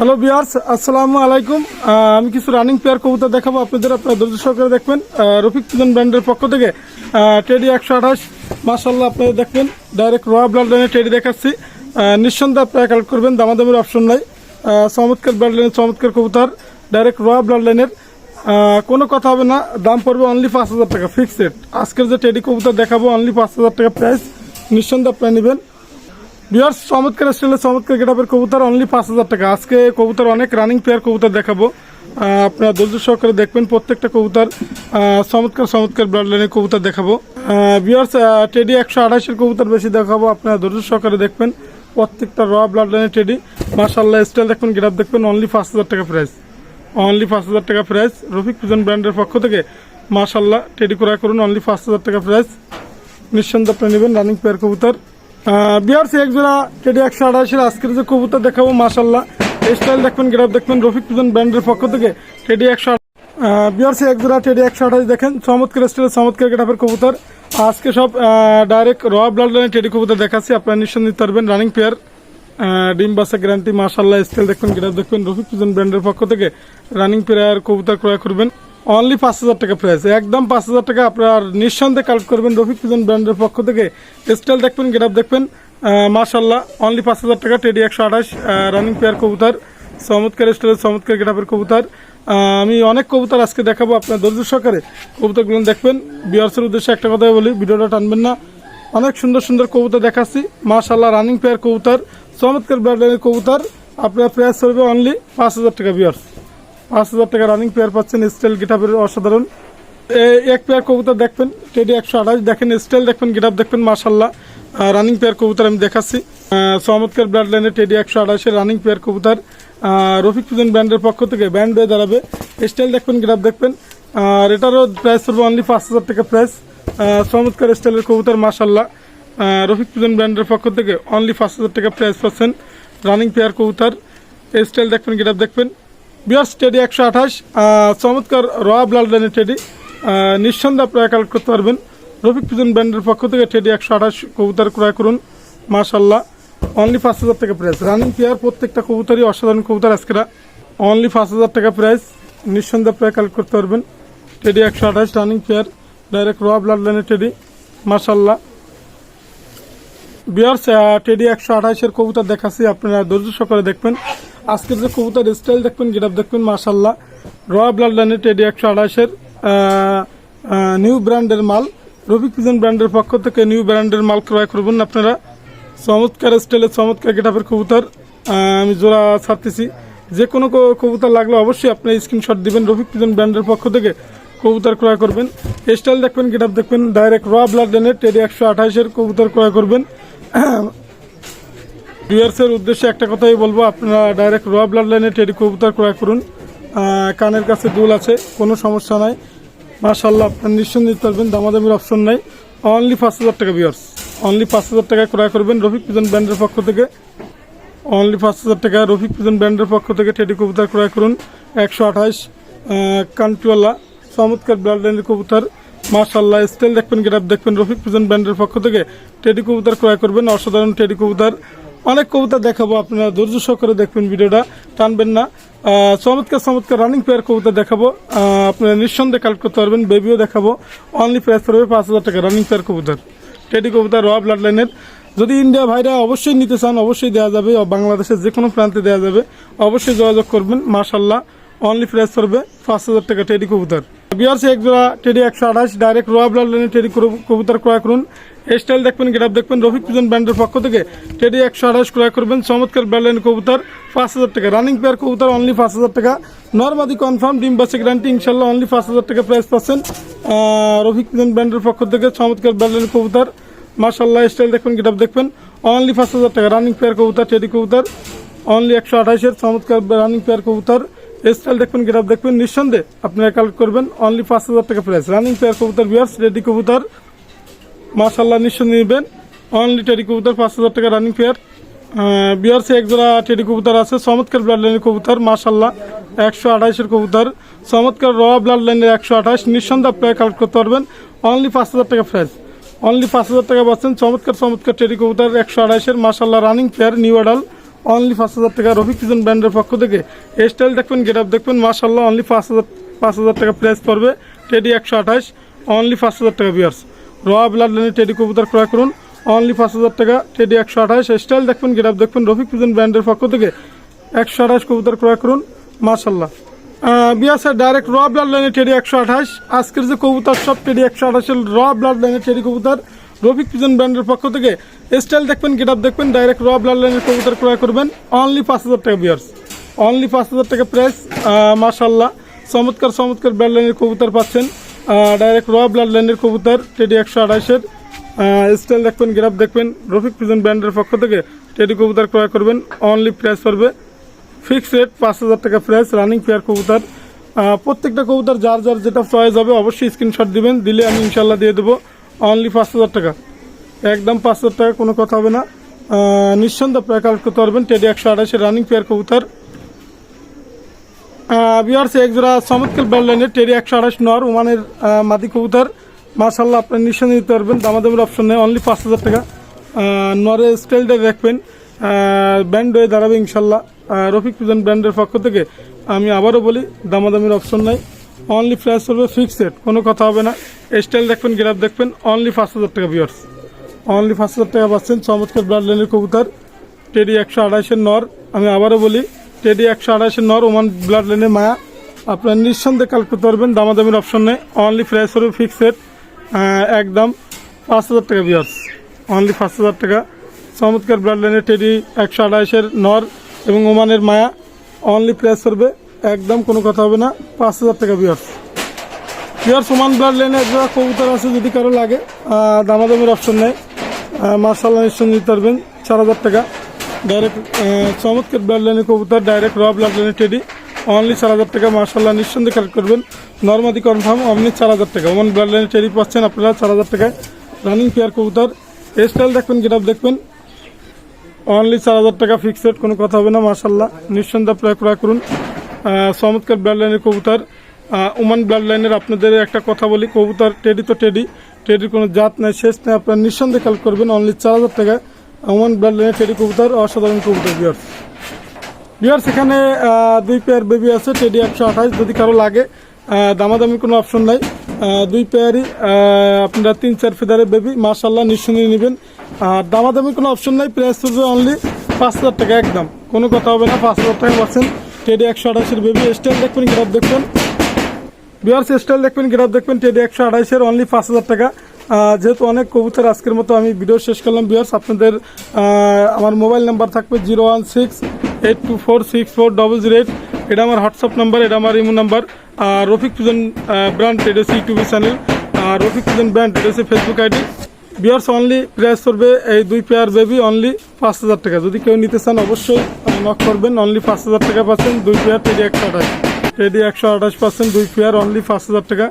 Hello বিয়ার্স আসসালামু আলাইকুম আমি কিছু রানিং পেয়ার কবুতর দেখাবো। আপনাদের আপনারা ধৈর্য সহকারে দেখবেন। আহ, রফিক চিজন ব্র্যান্ডের পক্ষ থেকে টেডি একশো আঠাশ। মাসাল্লাহ আপনারা দেখবেন ডাইরেক্ট রয়া ব্লাড লাইনের টেডি দেখাচ্ছি। আহ, নিঃসন্দেহে আপনারা কালেক্ট করবেন দামাদামের অপশন নাই। চমৎকার ব্লাড লাইনের চমৎকার কবুতর ডাইরেক্ট রয়া ব্লাড লাইনের কোনো কথা হবে না দাম পড়বে অনলি পাঁচ হাজার টাকা ফিক্সড আজকের যে টেডি কবুতর দেখাবো অনলি পাঁচ হাজার টাকা প্রাইস নিঃসন্দেহে আপনারা নেবেন। বিয়ার্স চমৎকার স্টাইলে চমৎকার গেটাপের কবুতর অনলি পাঁচ হাজার টাকা। আজকে কবুতর অনেক রানিং পেয়ার কবুতর দেখাবো। আপনারা ধৈর্য সহকারে দেখবেন, প্রত্যেকটা কবুতর চমৎকার চমৎকার ব্লাড লাইনের কবুতর দেখাবো। বিয়ার্স টেডি একশো আঠাশের কবুতর বেশি দেখাবো, আপনারা ধৈর্য সহকারে দেখবেন। প্রত্যেকটা র ব্লাড লাইনের টেডি মার্শাল্লাহ স্টাইল দেখবেন গেটাপ দেখবেন অনলি পাঁচ হাজার টাকা প্রাইস অনলি পাঁচ হাজার টাকা প্রাইস রফিক পিজন ব্র্যান্ডের পক্ষ থেকে মার্শাল্লাহ টেডি ক্রয় করুন অনলি পাঁচ হাজার টাকা প্রাইস নিঃসন্দেহে আপনি নেবেন রানিং পেয়ার কবুতর। বিআরসি এক জোড়া কেডি একশো আড়াইশের আজকের যে কবুতর দেখাবো মাসাল্লাহ স্টাইল দেখবেন, গ্রাফ দেখবেন, রফিক পিজন ব্র্যান্ডের পক্ষ থেকে টেডি একশো বিআরসি এক জোড়া টেডি একশো আঠাশ দেখেন, চমৎকার স্টাইলের চমৎকার গ্রাফের কবুতর। আজকে সব ডাইরেক্ট র ব্লাড লাইনের টেডি কবুতর দেখাচ্ছি, আপনারা নিঃসন্দেহে নিতে পারবেন রানিং পেয়ার ডিম বাসা গ্যারান্টি মাসাল্লাহ স্টাইল দেখবেন গ্রাফ দেখবেন, রফিক পিজন ব্র্যান্ডের পক্ষ থেকে রানিং পেয়ার কবুতর ক্রয় করবেন। অনলি পাঁচ হাজার টাকা প্রাইস একদম পাঁচ হাজার টাকা আপনার নিঃসন্দেহে কালেক্ট করবেন রফিক পিজন ব্র্যান্ডের পক্ষ থেকে। স্টাইল দেখবেন গেটআপ দেখবেন। মাশাল্লাহ অনলি পাঁচ হাজার টাকা। টেডি একশো আঠাশ রানিং পেয়ার কবুতর। চমৎকার স্টাইলের চমৎকার গেটআপের কবুতর। আমি অনেক কবুতর আজকে দেখাবো আপনার ধৈর্য সহকারে। কবুতরগুলো দেখবেন বিয়ার্সের উদ্দেশ্যে একটা কথাই বলি, ভিডিওটা টানবেন না। অনেক সুন্দর সুন্দর কবুতর দেখাচ্ছি। মাশাল্লাহ রানিং পেয়ার কবুতর, চমৎকার ব্র্যান্ডের কবুতর। আপনার প্রাইস করবে অনলি পাঁচ হাজার টাকা বিয়ার্স পাঁচ হাজার টাকা রানিং পেয়ার পাচ্ছেন স্টাইল গিটাপের অসাধারণ। এক পেয়ার কবুতর দেখবেন টেডি একশো আঠাশ। দেখেন স্টাইল দেখবেন গিটাপ দেখবেন মার্শাল্লাহ রানিং পেয়ার কবুতর আমি দেখাচ্ছি। চমৎকার ব্লাড লাইনের টেডি একশো আঠাশের রানিং পেয়ার কবুতর। রফিক ফুজন ব্র্যান্ডের পক্ষ থেকে ব্যান্ড হয়ে দাঁড়াবে। স্টাইল দেখবেন গিটাপ দেখবেন। আর এটারও প্রাইস পড়বে অনলি পাঁচ হাজার টাকা প্রাইস চমৎকার স্টাইলের কবুতর মার্শাল্লাহ রফিক ফুজন ব্র্যান্ডের পক্ষ থেকে অনলি পাঁচ হাজার টাকা প্রাইস পাচ্ছেন রানিং পেয়ার কবুতর। স্টাইল দেখবেন গিটাপ দেখবেন। বিয়ার্স টেডি একশো আঠাশ চমৎকার র ব্লাড লাইনের টেডি নিঃসন্দেহে আপনারা কালেক্ট করতে পারবেন। রফিক পিজন ব্র্যান্ডের পক্ষ থেকে টেডি একশো আঠাশ কবুতর ক্রয় করুন মাশাল্লাহ অনলি পাঁচ হাজার টাকা প্রাইস রানিং পেয়ার প্রত্যেকটা কবুতরই অসাধারণ কবুতর আজকেরা। অনলি পাঁচ হাজার টাকা প্রাইস নিঃসন্দেহে আপনারা কালেক্ট করতে পারবেন। টেডি একশো আঠাশ রানিং পেয়ার ডাইরেক্ট র ব্লাড লাইনের টেডি মাশাল্লাহ বিয়ার্স টেডি একশো আঠাইশের কবুতর দেখাচ্ছি, আপনারা ধৈর্য সহকারে দেখবেন। আজকের যে কবুতর স্টাইল দেখবেন গেটাপ দেখবেন মার্শাল্লাহ র ব্লাড লাইনের টেডি একশো আঠাইশের নিউ ব্র্যান্ডের মাল। রফিক পিজন ব্র্যান্ডের পক্ষ থেকে নিউ ব্র্যান্ডের মাল ক্রয় করবেন আপনারা। চমৎকার স্টাইলের চমৎকার গেটাপের কবুতর। আমি জোড়া ছাড়তেছি। যে কোনো কবুতর লাগলে অবশ্যই আপনি স্ক্রিনশট দিবেন রফিক পিজন ব্র্যান্ডের পক্ষ থেকে কবুতর ক্রয় করবেন। স্টাইল দেখবেন গেটাপ দেখবেন ডাইরেক্ট র ব্লাড লাইনের টেডি একশো আঠাশের কবুতর ক্রয় করবেন। ভিউয়ার্সের উদ্দেশ্যে একটা কথাই বলব, আপনারা ডাইরেক্ট র ব্লাড লাইনে টেডি কবুতর ক্রয় করুন। কানের কাছে দুল আছে, কোনো সমস্যা নাই। মাশাল্লাহ আপনার নিঃসন্দেহে নিতে পারবেন, দামাদামির অপশন নাই। অনলি পাঁচ হাজার টাকা ভিউয়ার্স অনলি পাঁচ হাজার টাকা ক্রয় করবেন রফিক পিজন ব্র্যান্ডের পক্ষ থেকে। অনলি পাঁচ হাজার টাকা রফিক পিজন ব্র্যান্ডের পক্ষ থেকে টেডি কবুতর ক্রয় করুন। একশো আঠাশ কানটিওয়ালা চমৎকার ব্লাড লাইনের কবুতর। মার্শাল্লাহ স্টাইল দেখবেন গেটাপ দেখবেন, রফিক পিজন ব্র্যান্ডের পক্ষ থেকে টেডি কবুতর ক্রয় করবেন। অসাধারণ টেডি কবুতর। অনেক কবুতর দেখাবো, আপনারা ধৈর্য সহকারে দেখবেন ভিডিওটা, টানবেন না। চমৎকার চমৎকার রানিং পেয়ার কবুতর দেখাবো। আপনারা নিঃসন্দেহে কালেক্ট করতে পারবেন বেবিও দেখাবো। অনলি প্রাইস পড়বে পাঁচ হাজার টাকা রানিং পেয়ার কবুতর। টেডি কবুতর র ব্লাড লাইনের যদি ইন্ডিয়া ভাইরা অবশ্যই নিতে চান, অবশ্যই দেওয়া যাবে বাংলাদেশের যে কোনো প্রান্তে দেওয়া যাবে। অবশ্যই যোগাযোগ করবেন মাশাল্লাহ অনলি প্রাইস করবে পাঁচ হাজার টাকা টেডি কবুতর। বিআরসি এক জোড়া টেডি একশো আঠাশ ডাইরেক্ট রোয়া ব্লাড লাইনের টেডি কবুতর ক্রয় করুন। স্টাইল দেখবেন গেটাপ দেখবেন, রফিক পিজন ব্র্যান্ডের পক্ষ থেকে টেডি একশো আঠাশ ক্রয় করবেন। চমৎকার ব্লাড লাইন কবুতর, পাঁচ হাজার টাকা। রানিং পেয়ার কবুতর অনলি পাঁচ হাজার টাকা। নর্মাদি কনফার্ম ডিম বাসে গ্যারান্টি ইনশাল্লাহ অনলি পাঁচ হাজার টাকা প্রাইস পাচ্ছেন। রফিক পিজন ব্র্যান্ডের পক্ষ থেকে চমৎকার ব্লাড লাইন কবুতর। মার্শাল্লাহ স্টাইল দেখবেন গেটাপ দেখবেন। অনলি পাঁচ হাজার টাকা। রানিং পেয়ার কবুতর টেডি কবুতর অনলি একশো আঠাশের। চমৎকার রানিং পেয়ার কবুতর। স্টাইল দেখবেন গেটাপ দেখবেন, নিঃসন্দেহে আপনারা কালেক্ট করবেন অনলি পাঁচ হাজার টাকা প্রাইস রানিং পেয়ার কবুতর বিয়ার্স রেডি কবুতর মার্শাল্লাহ নিঃসন্দেহে নেবেন। অনলি টেডি কবুতর, পাঁচ হাজার টাকা রানিং পেয়ার বিয়ার্সে এক জোড়া টেডি কবুতর আছে, চমৎকার ব্লাড লাইনের কবুতর মার্শাল্লাহ একশো আঠাশের কবুতর, চমৎকার র ব্লাড লাইনের একশো আঠাশ নিঃসন্দেহে আপনারা কালেক্ট করতে পারবেন অনলি পাঁচ হাজার টাকা প্রাইস অনলি পাঁচ হাজার টাকা পাচ্ছেন, চমৎকার চমৎকার টেডি কবুতর, একশো আঠাশের মার্শাল্লাহ running pair new adult only পাঁচ হাজার টাকা রফিক সিজন ব্র্যান্ডের পক্ষ থেকে। স্টাইল দেখবেন গেট আপ দেখবেন মাশাল্লাহ অনলি পাঁচ হাজার পাঁচ হাজার টাকা প্রাইস পড়বে। টেডি একশো আঠাশ অনলি পাঁচ হাজার টাকা বিয়ার্স র ব্লাড লাইনের টেডি কবুতর ক্রয় করুন অনলি পাঁচ হাজার টাকা টেডি একশো আঠাশ। স্টাইল দেখবেন গেট আপ দেখবেন রফিক সিজন ব্র্যান্ডের পক্ষ থেকে। একশো আঠাশ কবুতর ক্রয় করুন মাশাল্লাহ বিয়াসের ডাইরেক্ট র ব্লাড লাইনের টেডি একশো আঠাশ। আজকের যে কবুতর, সব টেডি একশো আঠাশের র ব্লাড লাইনের টেডি কবুতর। রফিক পিজন ব্র্যান্ডের পক্ষ থেকে স্টাইল দেখবেন, গেট দেখবেন ডাইরেক্ট র ব্লাড লাইনের কবুতর ক্রয় করবেন। অনলি পাঁচ হাজার টাকা বিয়ার্স অনলি পাঁচ হাজার টাকা প্রাইস মাশাল্লাহ চমৎকার চমৎকার ব্লাড লাইনের কবুতর পাচ্ছেন। ডাইরেক্ট র ব্লাড লাইনের কবুতর টেডি একশো আড়াইশের। স্টাইল দেখবেন গ্রাফ দেখবেন। রফিক পিজন ব্র্যান্ডের পক্ষ থেকে টেডি কবুতর ক্রয় করবেন। অনলি প্রাইস পড়বে। ফিক্সড রেট পাঁচ হাজার টাকা প্রাইস রানিং পেয়ার কবুতর। প্রত্যেকটা কবুতর যার যার যেটা চয়েস হবে, অবশ্যই স্ক্রিনশট দিবেন। দিলে আমি ইনশাল্লাহ দিয়ে দেবো। অনলি পাঁচ হাজার টাকা। একদম পাঁচ হাজার টাকা কোনো কথা হবে না। নিঃসন্দেহে প্রায় কালেক্ট করতে পারবেন। টেডি একশো আঠাশের রানিং পেয়ার কবুতর। বিহার্স এক জোড়া চমৎকার ব্যান্ডলাইনের টেরি একশো আঠাশ নর ওমানের মাদি কবুতর। মার্শাল্লাহ আপনার নিঃসন্দেহে নিতে পারবেন। দামাদামের অপশন নেই। অনলি পাঁচ হাজার টাকা। নরের স্টাইলটা দেখবেন। ব্যান্ড হয়ে দাঁড়াবে ইনশাল্লাহ রফিক পিজন ব্র্যান্ডের পক্ষ থেকে। আমি আবারও বলি, দামাদামের অপশন নাই। অনলি প্রাইস হবে ফিক্সড কোনো কথা হবে না। স্টাইল দেখবেন গ্রাফ দেখবেন অনলি পাঁচ হাজার টাকা বিয়ার্স অনলি পাঁচ হাজার টাকা পাচ্ছেন চমৎকার ব্লাড লাইনের কবুতর টেডি একশো আড়াইশের নর। আমি আবারও বলি টেডি একশো আড়াইশের নর, ওমান ব্লাড লাইনের মায়া। আপনার নিঃসন্দেহে কাল করতে পারবেন দামাদামির অপশন নেই। অনলি প্রাইস হবে ফিক্সড একদম পাঁচ হাজার টাকা বিয়ার্স অনলি পাঁচ হাজার টাকা। চমৎকার ব্লাড লাইনের টেডি একশো আড়াইশের নর এবং ওমানের মায়া। অনলি প্রাইস করবে একদম কোনো কথা হবে না। পাঁচ হাজার টাকা বিয়ার্স পিওর সমান ব্লাড লাইনে একজোড়া কবুতর আছে, যদি কারও লাগে দামাদামির অপশন নেই। মার্শাল্লাহ নিশ্চয় নিতে পারবেন। চার হাজার টাকা। ডাইরেক্ট চমৎকার ব্লাড লাইনের কবুতর ডাইরেক্ট র ব্লাড লাইনের টেডি অনলি চার হাজার টাকা। মার্শাল্লাহ নিঃসন্দেহে কালেক্ট করবেন। নর্মাদি কনফার্ম অমনি চার হাজার টাকা। ওমান ব্লাড লাইনের টেডি পাচ্ছেন আপনারা চার হাজার টাকায়। রানিং পেয়ার কবুতর। স্টাইল দেখবেন গেট আপ দেখবেন। অনলি চার হাজার টাকা ফিক্সড কোনো কথা হবে না। মার্শাল্লাহ নিঃসন্দেহে প্রায় ক্রয় করুন। চমৎকার ব্লাড লাইনের কবুতর। ওমান ব্লাড লাইনের আপনাদের একটা কথা বলি, কবুতর টেডি তো টেডি টেডির কোনো জাত নাই, শেষ নেই, আপনারা নিঃসন্দেহে কাল করবেন অনলি চার হাজার টাকা ওমান ব্লাড লাইনের টেডি কবুতর, অসাধারণ কবুতর বিয়ার্স বিয়ার্স এখানে দুই পেয়ার বেবি আছে টেডি একশো আঠাশ, যদি কারও লাগে দামাদামি কোনো অপশন নাই। দুই পেয়ারই আপনারা তিন, চার ফেদারের বেবি মার্শাল্লাহ নিঃসন্দেহে নেবেন। আর দামাদামি কোনো অপশন নাই প্রাইস পড়বে অনলি পাঁচ হাজার টাকা একদম। কোনো কথা হবে না, পাঁচ হাজার টাকা পাচ্ছেন। টেডি একশো আঠাশের বেবি স্টাইল দেখবেন গ্রাফ দেখবেন। বিয়ার্স স্টাইল দেখবেন গ্রাফ দেখবেন। টেডি একশো আঠাশের অনলি পাঁচ হাজার টাকা। যেহেতু অনেক কবুতর আজকের মতো আমি ভিডিও শেষ করলাম বিয়ার্স আপনাদের আমার মোবাইল নাম্বার থাকবে zero one six eight two four, six four double zero eight এটা আমার হোয়াটসঅ্যাপ নাম্বার এটা আমার ইমো নাম্বার আর রফিক পিজন ব্র্যান্ড এটা হচ্ছে ইউটিউব চ্যানেল আর রফিক পিজন ব্র্যান্ড এটা হচ্ছে Facebook ID viewers only price করবে এই দুই পেয়ার বেবি অনলি পাঁচ হাজার টাকা। যদি কেউ নিতে চান, অবশ্যই নক করবেন অনলি পাঁচ হাজার টাকা পাচ্ছেন, দুই পেয়ার টেডি একশো আঠাশ। টেডি একশো আঠাশ পাচ্ছেন, দুই পেয়ার অনলি পাঁচ হাজার টাকা।